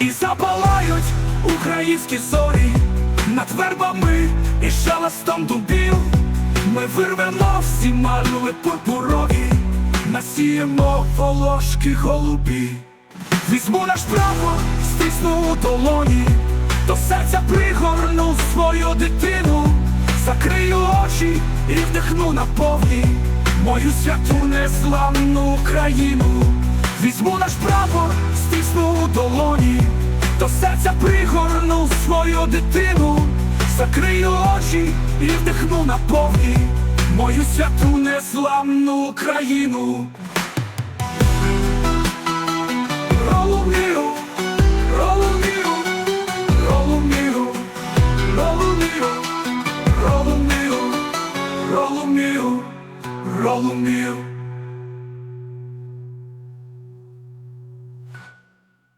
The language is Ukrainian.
І запалають українські зорі над вербами і шелестом дубів. Ми вирвемо всі малюли пурпурові, насіємо волошки голубі. Візьму наш прапор, стисну у долоні, до серця пригорну свою дитину, закрию очі і вдихну на повні мою святу незламну Україну. Візьму наш прапор, стисну у долоні, до серця пригорнув свою дитину, закрию очі і вдихну на повні мою святу незламну Україну. Ролу міру, ролу міру, ролу міру, ролу.